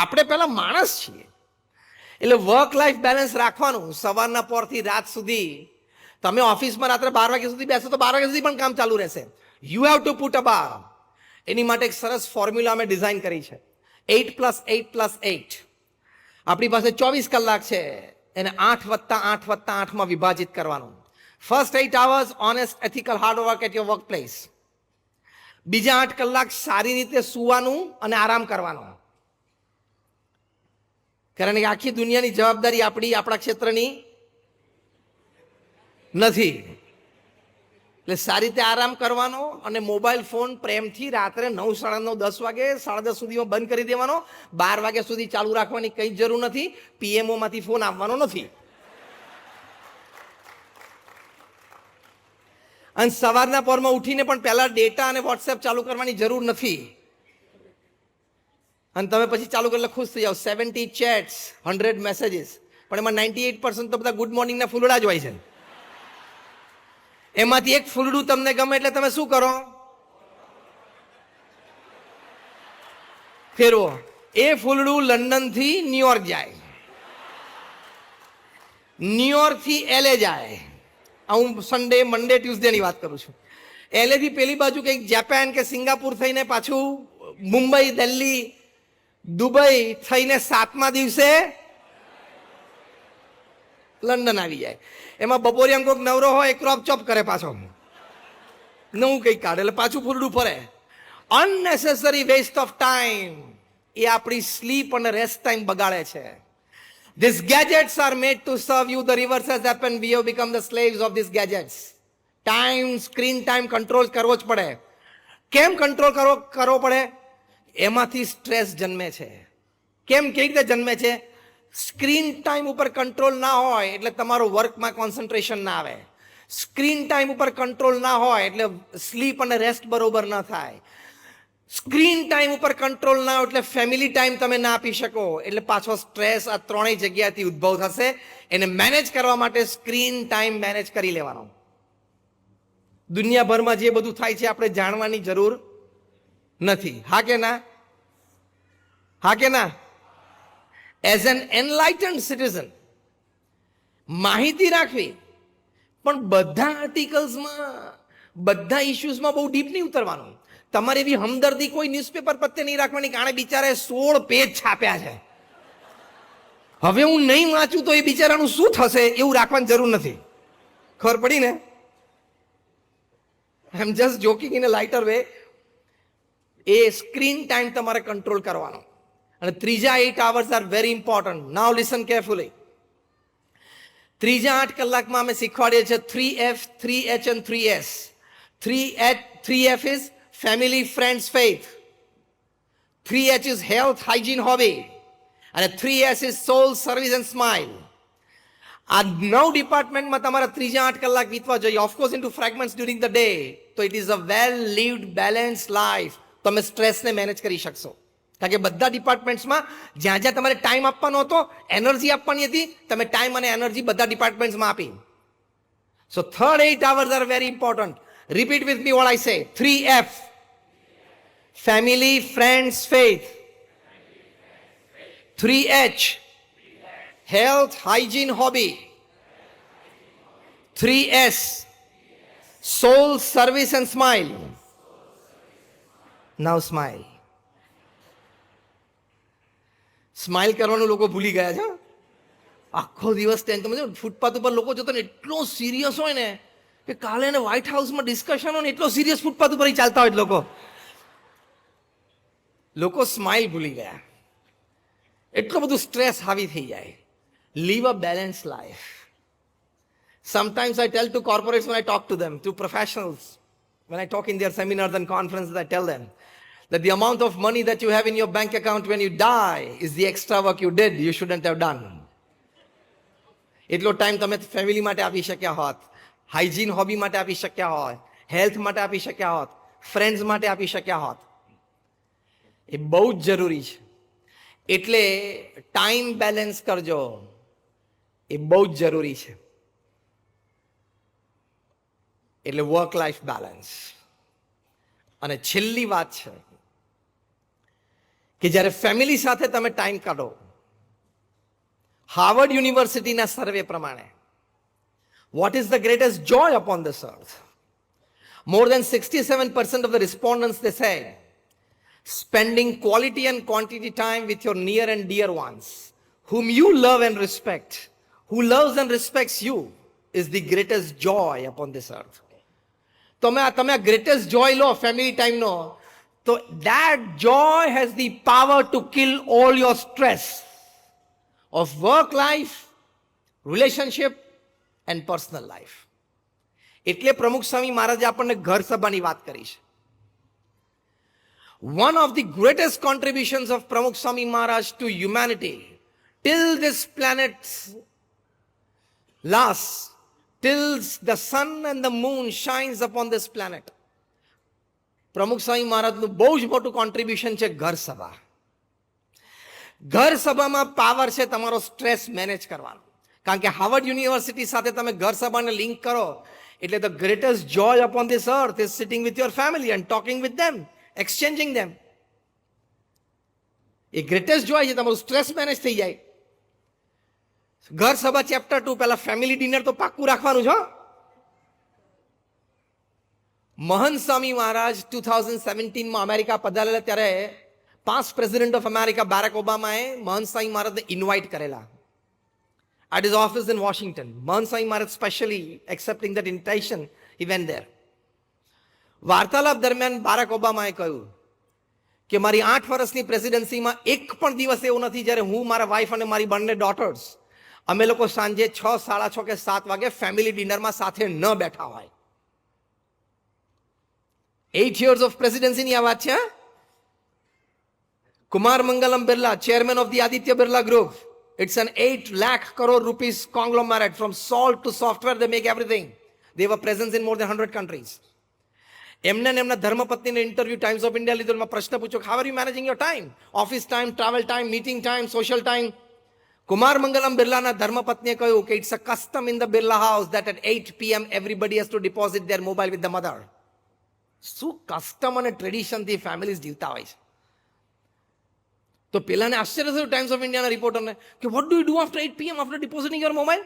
આપણે પહેલાં માણસ છીએ. એટલે વર્ક લાઈફ બેલેન્સ રાખવાનું. સવારના પોરથી રાત સુધી. તમે ઓફિસમાં રાત્રે બાર વાગ્યા સુધી બેસો તો બાર વાગ્યા સુધી પણ કામ ચાલુ રહેશે. You have to put a bar એની માટે એક સરસ ફોર્મ્યુલા અમે ડિઝાઇન કરી છે. Eight plus eight plus eight આપણી પાસે ચોવીસ કલાક છે. એને આઠ વત્તા આઠ વત્તા આઠમાં વિભાજિત કરવાનું. First eight hours honest ethical hard work at your work place બીજા આઠ કલાક સારી રીતે સૂવાનું અને આરામ કરવાનો. કારણ કે આખી દુનિયાની જવાબદારી આપણી, આપણા ક્ષેત્રની નથી. એટલે સારી રીતે આરામ કરવાનો અને મોબાઈલ ફોન પ્રેમથી રાત્રે નવ સાડા નવ દસ વાગે, સાડા દસ સુધીમાં બંધ કરી દેવાનો. બાર વાગ્યા સુધી ચાલુ રાખવાની કંઈ જરૂર નથી. પીએમઓમાંથી ફોન આવવાનો નથી. અને સવારના પોરમાં ઉઠીને પણ પહેલાં ડેટા અને વોટ્સએપ ચાલુ કરવાની જરૂર નથી. અને તમે પછી ચાલુ કરીને ખુશ થઈ જાઓ. સેવન્ટી ચેટ્સ હંડ્રેડ મેસેજીસ પણ એમાં નાઇન્ટી એઇટ પર્સન્ટ તો બધા ગુડ મોર્નિંગના ફૂલડા જ હોય છે. એમાંથી એક ફૂલડું તમને ગમે એટલે તમે શું કરો? ફેરવો. એ ફૂલડું લંડનથી ન્યુયોર્ક જાય. ન્યુયોર્કથી એલે જાય. હું સન્ડે મંડે ટ્યુઝડેની વાત કરું છું. એલેથી પેલી બાજુ કંઈક જાપાન કે સિંગાપુર થઈને પાછું, મુંબઈ, દિલ્હી દુબઈ થઈને સાતમા દિવસે લંડન આવી જાય. એમાં બપોરે એમ કોઈક નવરો હોય ક્રોપ ચોપ કરે પાછો. નવું કંઈક કાઢે, એટલે પાછું ફૂલડું ફરે. અનનેસેસરી વેસ્ટ ઓફ ટાઈમ એ આપણી સ્લીપ અને રેસ્ટ ટાઈમ બગાડે છે. This gadgets are made to serve you the reverse has happen we have become the slaves of this gadgets time screen time control કરવો જ પડે. કેમ કંટ્રોલ કરવો કરવો પડે? એમાંથી સ્ટ્રેસ જન્મે છે. કેમ? કેવી રીતે જન્મે છે? સ્ક્રીન ટાઈમ ઉપર કંટ્રોલ ના હોય એટલે તમારું વર્કમાં કોન્સન્ટ્રેશન ના આવે. સ્ક્રીન ટાઈમ ઉપર કંટ્રોલ ના હોય એટલે સ્લીપ અને રેસ્ટ બરોબર ના થાય. સ્ક્રીન ટાઈમ ઉપર કંટ્રોલ ના હોય એટલે ફેમિલી ટાઈમ તમે ના આપી શકો. એટલે પાછો સ્ટ્રેસ આ ત્રણેય જગ્યાથી ઉદ્ભવ થશે. એને મેનેજ કરવા માટે સ્ક્રીન ટાઈમ મેનેજ કરી લેવાનો. દુનિયાભરમાં જે બધું થાય છે, આપણે જાણવાની જરૂર નથી. હા કે ના? હા કે ના? એઝ એન એનલાઇટન્ડ સિટીઝન માહિતી રાખવી. પણ બધા આર્ટિકલ્સમાં બધા ઇશ્યુઝમાં બહુ ડીપ નહીં ઉતરવાનું. તમારે એવી હમદર્દી કોઈ ન્યૂઝપેપર પ્રત્યે નહીં રાખવાની કારણે બિચારે સોળ પેજ છાપ્યા છે. હવે હું નહીં વાંચું તો એ બિચારાનું શું થશે એવું રાખવાની જરૂર નથી. ખબર પડી ને? I am just joking in a lighter way A screen time તમારે કંટ્રોલ કરવાનો. અને ત્રીજા eight hours are very important now listen carefully ત્રીજા આઠ કલાકમાં અમે શીખવાડીએ છીએ three F three H and three S three H three F is family friends faith three H is health hygiene hobby અને three S is soul service and smile આ નવ ડિપાર્ટમેન્ટમાં તમારા ત્રીજા આઠ કલાક વીતવા જોઈએ. Of course in two fragments during the day તો it is a well lived balance life તમે સ્ટ્રેસને મેનેજ કરી શકશો. કારણ કે બધા ડિપાર્ટમેન્ટ્સમાં જ્યાં જ્યાં તમારે ટાઈમ આપવાનો હતો એનર્જી આપવાની હતી તમે ટાઈમ અને એનર્જી બધા ડિપાર્ટમેન્ટ્સમાં આપી. So third eight hours are very important repeat with me what I say three F family friends faith three H health, hygiene, hobby. 3S, soul, service, and smile. Now smile. Smile કરવાનું લોકો ભૂલી ગયા છે આખો દિવસ ત્યાં તમે footpath ઉપર લોકો જોતો ને એટલો સિરિયસ હોય ને કે કાલે એને વ્હાઇટ હાઉસમાં ડિસ્કશન હોય ને એટલો સિરિયસ ફૂટપાથ ઉપર ચાલતા હોય લોકો લોકો સ્માઇલ ભૂલી ગયા એટલો બધું સ્ટ્રેસ હાવી થઈ જાય live a balanced life. Sometimes I tell to corporates when I talk to them, to professionals, when I talk in their seminars and conferences, I tell them that the amount of money that you have in your bank account when you die is the extra work you did, you shouldn't have done. એટલો time તમે family માટે આપી શક્યા હોત hygiene hobby માટે આપી શક્યા હોત હેલ્થ માટે આપી શક્યા હોત ફ્રેન્ડ્સ માટે આપી શક્યા હોત. એ બહુ જ જરૂરી છે. એટલે ટાઈમ બેલેન્સ કરજો. એ બહુ જ જરૂરી છે. એટલે વર્ક લાઈફ બેલેન્સ અને છેલ્લી વાત છે કે જ્યારે ફેમિલી સાથે તમે ટાઈમ કાઢો હાર્વર્ડ યુનિવર્સિટીના સર્વે પ્રમાણે what is the greatest joy upon this earth more than 67% of the respondents they said spending quality and quantity time with your near and dear ones whom you love and respect who loves and respects you is the greatest joy upon this earth તમે આ તમે આ greatest joy લો family ટાઈમનો તો that joy has the power to kill all your stress of work life relationship and personal life એટલે પ્રમુખ સ્વામી મહારાજે આપણને ઘર સભાની વાત કરી છે. One of the greatest contributions of Pramukh Swami Maharaj to humanity till this planet last till the sun and the moon shines upon this planet Pramukh Swami મહારાજનું બહુ જ મોટું કોન્ટ્રીબ્યુશન છે ઘર સભા. ઘર સભામાં પાવર છે તમારો સ્ટ્રેસ મેનેજ કરવાનો. કારણ કે હાર્વર્ડ યુનિવર્સિટી સાથે તમે ઘર સભાને લિંક કરો, એટલે the greatest joy upon this earth is sitting with your family and talking with them exchanging them A greatest joy છે તમારું સ્ટ્રેસ મેનેજ થઈ જાય. ઘર સભા ચેપ્ટર ટુ પહેલા ફેમિલી ડિનર તો પાક્કું રાખવાનું છે. મહંત સ્વામી મહારાજ ટુ થાઉઝન્ડ સેવન્ટીનમાં અમેરિકા પધારેલા ત્યારે past president of America Barack ઓબામાએ Mahant Swami મહારાજને ઇન્વાઇટ કરેલા at his office in Washington Mohan Swami Maharaj specially accepting that invitation, he there વાર્તાલાપ દરમિયાન બારેક ઓબામાએ કહ્યું કે મારી આઠ વર્ષની પ્રેસિડેન્સીમાં એક પણ દિવસ એવો નથી જ્યારે હું મારા વાઈફ અને મારી બંને ડોટર્સ અમે લોકો સાંજે છ સાડા છ કે સાત વાગે ફેમિલી ડિનરમાં સાથે ન બેઠા હોય એઇટ યર્સ ઓફ પ્રેસિડેન્સીની આ વાત છે? Kumar Mangalam Birla chairman of the Aditya Birla group It's an 8 lakh crore rupees conglomerate from salt to software, they make everything. They were presence in more than 100 countries. એમને એમના ધર્મપત્નીને interview Times of India લીધો એમાં પ્રશ્ન પૂછ્યો how are you managing your time office time travel time meeting time social time Kumar Mangalam બિરલાના ધર્મપત્નીએ કહ્યું કે it's a custom in the Birla house that at eight PM everybody has to deposit their mobile with the mother શું custom અને ટ્રેડિશનથી families જીવતા હોય છે? તો પેલાને આશ્ચર્ય થયું ટાઈમ્સ ઓફ ઇન્ડિયાના રિપોર્ટરને કે what do you do after eight PM after depositing your mobile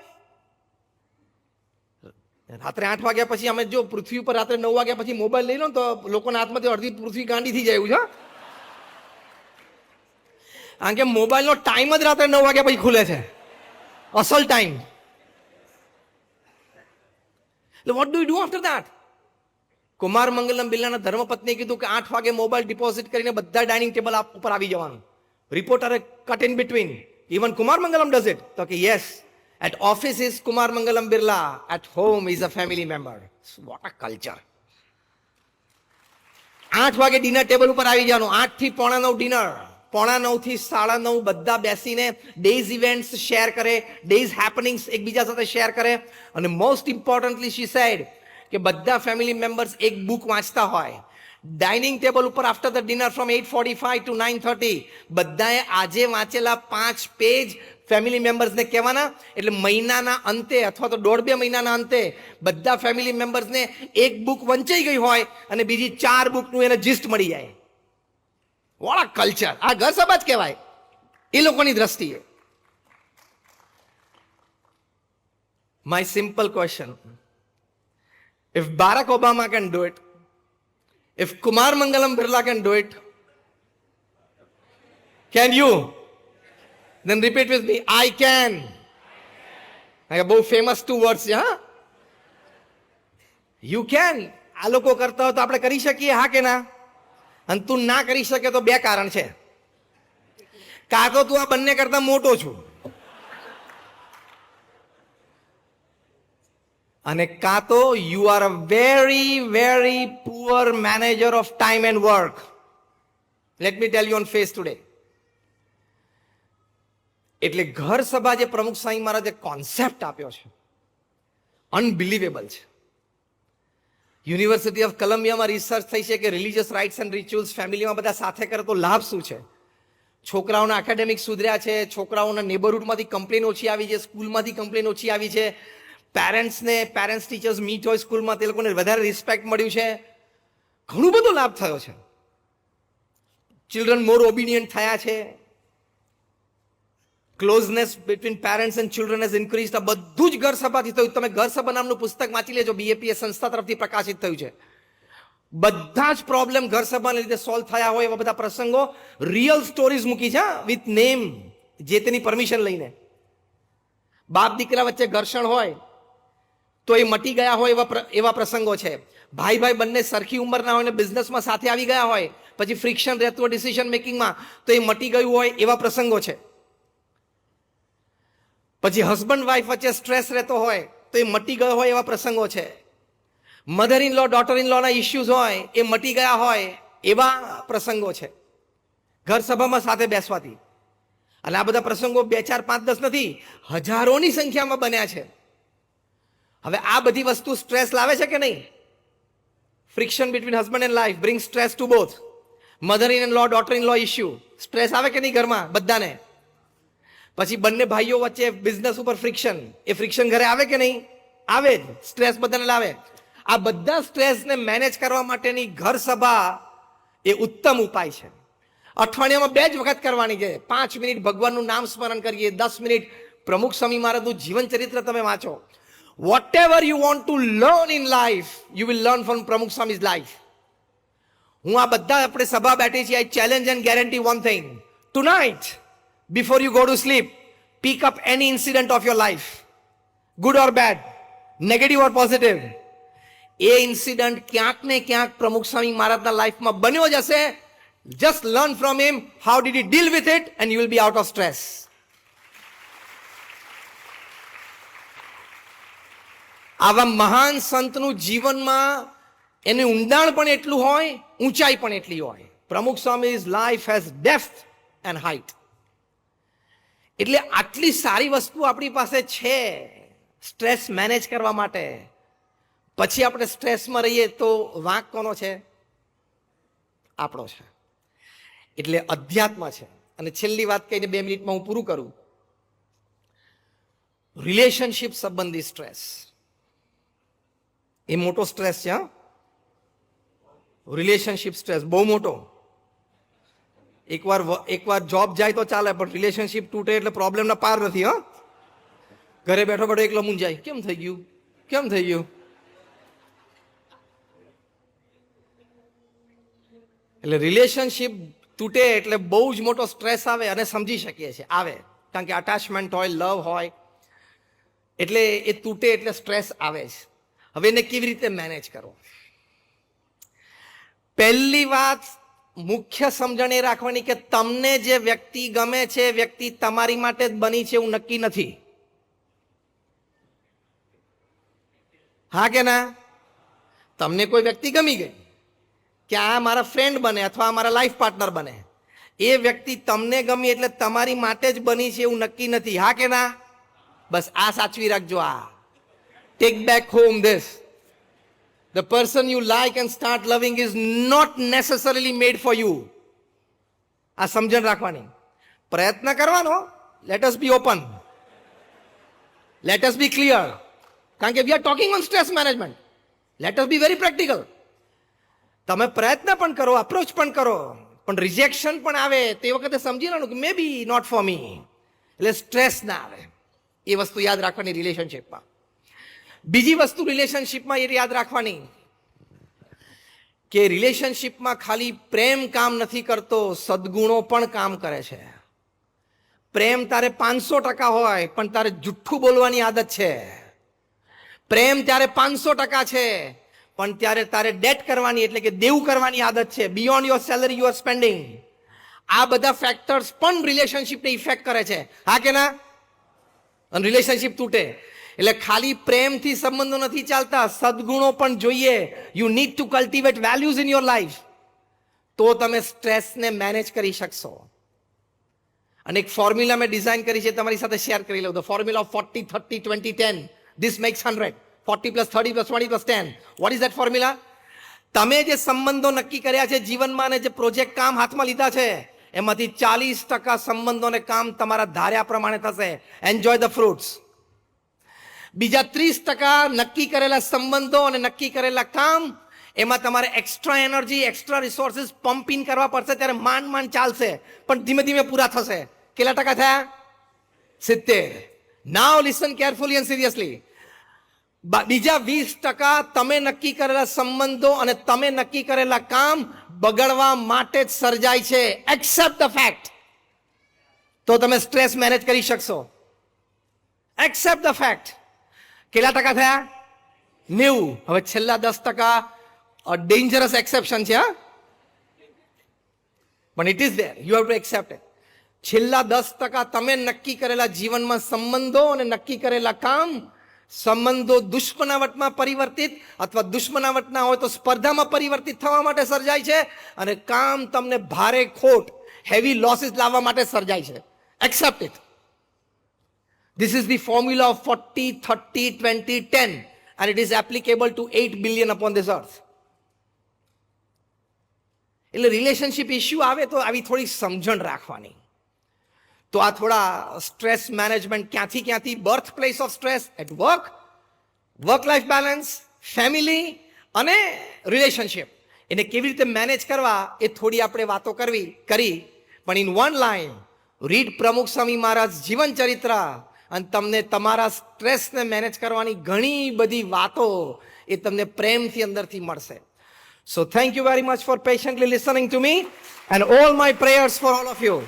રાત્રે આઠ વાગ્યા પછી અમે જો પૃથ્વી ઉપર રાત્રે નવ વાગ્યા પછી મોબાઈલ લઈ લો તો લોકોના હાથમાંથી અડધી પૃથ્વી ગાંડી થઈ જાય એવું છે કારણ કે મોબાઈલનો ટાઈમ જ રાત્રે નવ વાગ્યા પછી ખુલે છે. અસલ ટાઈમ એટલે what do you do after that Kumar Mangalam બિરલાના ધર્મપત્નીએ કીધું કે આઠ વાગે મોબાઈલ ડિપોઝિટ કરીને બધા ડાઇનિંગ ટેબલ ઉપર આવી જવાનું. રિપોર્ટરે cut in between even Kumar Mangalam does it તો કે yes at office is Kumar Mangalam Birla. At home is a family member what a culture આઠ વાગે ડિનર ટેબલ ઉપર આવી જવાનું. આઠથી પોણા નવ ડિનર પોણા નવથી સાડા નવ બધા બેસીને ડેઝ ઇવેન્ટ્સ શેર કરે. ડેઝ હેપનિંગ્સ એકબીજા સાથે શેર કરે. અને મોસ્ટ ઇમ્પોર્ટન્ટલી શી સેડ કે બધા ફેમિલી મેમ્બર્સ એક બુક વાંચતા હોય. ડાઇનિંગ ટેબલ ઉપર after the dinner from eight forty five to nine thirty બધાએ આજે વાંચેલા પાંચ પેજ ફેમિલી મેમ્બર્સને કહેવાના. એટલે મહિનાના અંતે અથવા તો દોઢ બે મહિનાના અંતે બધા ફેમિલી મેમ્બર્સને એક બુક વંચાઈ ગઈ હોય અને બીજી ચાર બુકનું એને જિસ્ટ મળી જાય. વોળા કલ્ચર આ ઘર સભા જ કહેવાય. એ લોકોની દ્રષ્ટિએ. My simple question If Barack Obama can do it, if Kumar Mangalam Birla can do it, can you? Then repeat with me, I can. I have both famous two words, yeah? You can. આ લોકો કરતા હોય તો આપણે કરી શકીએ હા કે ના અને તું ના કરી શકે તો બે કારણ છે કાં તો તું આ બંને કરતા મોટો છું અને કાં તો you are a very very poor manager of time and work let me tell you on face today એટલે ઘર સભા જે પ્રમુખ સ્વામી મહારાજે કોન્સેપ્ટ આપ્યો છે. અનબિલિવેબલ છે. યુનિવર્સિટી ઓફ કલંબિયામાં રિસર્ચ થઈ છે કે રિલીજિયસ રાઇટ્સ એન્ડ રિચ્યુઅલ્સ ફેમિલીમાં બધા સાથે કરે તો લાભ શું છે? છોકરાઓના એકેડેમિક સુધર્યા છે, છોકરાઓના નેબરહુડમાંથી કમ્પ્લેન ઓછી આવી છે સ્કૂલમાંથી કમ્પ્લેન ઓછી આવી છે પેરેન્ટ્સને પેરેન્ટ્સ ટીચર્સ મીટ હોય સ્કૂલમાં તે લોકોને વધારે રિસ્પેક્ટ મળ્યું છે. ઘણું બધો લાભ થયો છે. ચિલ્ડ્રન મોર ઓબિડિયન્ટ થયા છે. Closeness between parents and children is increase બધું જ ઘર સભાથી થયું. તમે ઘર સભા નામનું પુસ્તક વાંચી લેજો. બીએપીએસ સંસ્થા તરફથી પ્રકાશિત થયું છે. બધા જ પ્રોબ્લેમ ઘર સભાને લીધે સોલ્વ થયા હોય એવા બધા પ્રસંગો. રિયલ સ્ટોરીઝ મૂકી છે વિથ નેમ જે તેની પરમિશન લઈને. બાપ દીકરા વચ્ચે ઘર્ષણ હોય તો એ મટી ગયા હોય એવા એવા પ્રસંગો છે. ભાઈ ભાઈ બંને સરખી ઉંમરના હોય ને બિઝનેસમાં સાથે આવી ગયા હોય, પછી ફ્રિક્શન રહેતું ડિસિઝન મેકિંગમાં તો એ મટી ગયું હોય એવા પ્રસંગો છે. પછી હસબન્ડ વાઈફ વચ્ચે સ્ટ્રેસ રહેતો હોય, તો એ મટી ગયો હોય એવા પ્રસંગો છે. Mother in law daughter in Lonar issues હોય, એ મટી ગયા હોય એવા પ્રસંગો છે. ઘર સભામાં સાથે બેસવાથી. અને આ બધા પ્રસંગો બે ચાર પાંચ દસ નથી, હજારોની સંખ્યામાં બન્યા છે. હવે આ બધી વસ્તુ સ્ટ્રેસ લાવે છે કે નહીં? Friction between husband and life bring stress to both mother in law daughter in law issue stress આવે કે નહીં ઘરમાં બધાને? પછી બંને ભાઈઓ વચ્ચે બિઝનેસ ઉપર ફ્રિક્શન એ ફ્રિક્શન ઘરે આવે કે નહીં? આવે જ. સ્ટ્રેસ બધાને લાવે. આ બધા સ્ટ્રેસને મેનેજ કરવા માટેની ઘર સભા એ ઉત્તમ ઉપાય છે. અઠવાડિયામાં બે જ વખત કરવાની છે પાંચ મિનિટ ભગવાનનું નામ સ્મરણ કરીએ, દસ મિનિટ પ્રમુખ સ્વામી મહારાજનું જીવન ચરિત્ર તમે વાંચો. Whatever you want to learn in life you will learn from Pramukh Swami's life હું આ બધા આપણે સભા બેઠી છીએ I challenge and guarantee one thing tonight before you go to sleep pick up any incident of your life good or bad negative or positive a incident ક્યાંક ને ક્યાંક પ્રમુખ સ્વામી મહારાજના લાઈફમાં બન્યો જ હશે just learn from him how did he deal with it and you will be out of stress આવા મહાન સંતનું જીવનમાં એનું ઊંડાણ પણ એટલું હોય, ઊંચાઈ પણ એટલી હોય. Pramukh Swami life has depth and height એટલે આટલી સારી વસ્તુ આપણી પાસે છે સ્ટ્રેસ મેનેજ કરવા માટે. પછી આપણે સ્ટ્રેસમાં રહીએ તો વાંક કોનો છે? આપણો છે. એટલે અધ્યાત્મ છે. અને છેલ્લી વાત કહીને બે મિનિટમાં હું પૂરું કરું. રિલેશનશિપ સંબંધી સ્ટ્રેસ એ મોટો સ્ટ્રેસ છે રિલેશનશિપ સ્ટ્રેસ બહુ મોટો. એકવાર એકવાર જોબ જાય તો ચાલે, પણ રિલેશનશિપ તૂટે એટલે પ્રોબ્લેમના પાર નથી, હા. ઘરે બેઠો બેઠો એકલો મૂંઝાય. કેમ થઈ ગયું? કેમ થઈ ગયું? એટલે રિલેશનશિપ તૂટે એટલે બહુ જ મોટો સ્ટ્રેસ આવે અને સમજી શકીએ છીએ. આવે. કારણ કે અટેચમેન્ટ હોય લવ હોય. એટલે એ તૂટે એટલે સ્ટ્રેસ આવે જ. હવે એને કેવી રીતે મેનેજ કરો પહેલી વાત મુખ્ય સમજણ એ રાખવાની કે તમને જે વ્યક્તિ ગમે છે વ્યક્તિ તમારી માટે જ બની છે એવું નક્કી નથી. હા કે ના? તમને કોઈ વ્યક્તિ ગમી ગઈ કે આ મારા ફ્રેન્ડ બને અથવા મારા લાઈફ પાર્ટનર બને. એ વ્યક્તિ તમને ગમી એટલે તમારી માટે જ બની છે એવું નક્કી નથી. હા કે ના? બસ આ સાચવી રાખજો આ. Take back home this. The person you like and start loving is not necessarily made for you. આ સમજણ રાખવાની. પ્રયત્ન કરવાનો. Let us be open let us be clear કારણ કે we are talking on stress management let us be very practical તમે પ્રયત્ન પણ કરો અપ્રોચ પણ કરો. પણ રિજેક્શન પણ આવે. તે વખતે સમજી લેવાનું કે મે બી નોટ ફોર મી એટલે સ્ટ્રેસ ના આવે. એ વસ્તુ યાદ રાખવાની રિલેશનશિપમાં બીજી વસ્તુ રિલેશનશિપમાં એ યાદ રાખવાની કે રિલેશનશિપમાં ખાલી પ્રેમ કામ નથી કરતો, સદગુણો પણ કામ કરે છે. પ્રેમ તારે પાંચસો ટકા હોય, પણ તારે જુઠ્ઠું બોલવાની આદત છે. પ્રેમ ત્યારે પાંચસો ટકા છે, પણ ત્યારે તારે ડેટ કરવાની એટલે કે દેવું કરવાની આદત છે. Beyond your salary you spending આ બધા ફેક્ટર્સ પણ રિલેશનશિપને ઇફેક્ટ કરે છે. હા કે ના? રિલેશનશિપ તૂટે. એટલે ખાલી પ્રેમથી સંબંધો નથી ચાલતા, સદગુણો પણ જોઈએ. You need to cultivate values in your life તો તમે સ્ટ્રેસને મેનેજ કરી શકશો. અને એક ફોર્મ્યુલા મેં ડિઝાઇન કરી છે, તમારી સાથે શેર કરી લઉં. The formula forty thirty twenty ten this makes hundred forty plus thirty plus twenty plus ten what is that formula તમે જે સંબંધો નક્કી કર્યા છે, જીવનમાં અને જે પ્રોજેક્ટ કામ હાથમાં લીધા છે, એમાંથી ચાલીસ ટકા સંબંધોને કામ તમારા ધાર્યા પ્રમાણે થશે. એન્જોય ધ ફ્રૂટ્સ બીજા ત્રીસ ટકા નક્કી કરેલા સંબંધો અને નક્કી કરેલા કામ, એમાં તમારે extra energy extra resources pump in કરવા પડશે ત્યારે માંડ માંડ ચાલશે, પણ ધીમે ધીમે પૂરા થશે. કેટલા ટકા થયા? સિત્તેર. Now listen carefully and seriously બીજા વીસ ટકા તમે નક્કી કરેલા સંબંધો અને તમે નક્કી કરેલા કામ બગડવા માટે જ સર્જાય છે. એક્સેપ્ટ ધ ફેક્ટ તો તમે સ્ટ્રેસ મેનેજ કરી શકશો. એક્સેપ્ટ ધ ફેક્ટ કેટલા ટકા થયા? નેવું. હવે છેલ્લા દસ ટકા ડેન્જરસ એક્સેપ્શન છે, હા? પણ it is there you have to accept છેલ્લા દસ ટકા તમે નક્કી કરેલા જીવનમાં સંબંધો અને નક્કી કરેલા કામ સંબંધો દુશ્મનાવટમાં પરિવર્તિત અથવા દુશ્મનાવટના હોય તો સ્પર્ધામાં પરિવર્તિત થવા માટે સર્જાય છે અને કામ તમને ભારે ખોટ હેવી લોસીસ લાવવા માટે સર્જાય છે. Accept it This is the formula of 40, 30, 20, 10, and it is applicable to 8 billion upon this earth. એટલે રિલેશનશિપ ઇશ્યુ આવે તો આવી થોડી સમજણ રાખવાની. તો આ થોડા સ્ટ્રેસ મેનેજમેન્ટ ક્યાંથી ક્યાંથી? Birth place of stress at work work life balance family અને રિલેશનશિપ એને કેવી રીતે મેનેજ કરવા એ થોડી આપણે વાતો કરવી કરી. પણ ઇન વન લાઈન રીડ પ્રમુખ સ્વામી મહારાજ જીવન ચરિત્ર અને તમને તમારા સ્ટ્રેસને મેનેજ કરવાની ઘણી બધી વાતો એ તમને પ્રેમથી અંદરથી મળશે. So thank you very much for patiently listening to me and all my prayers for all of you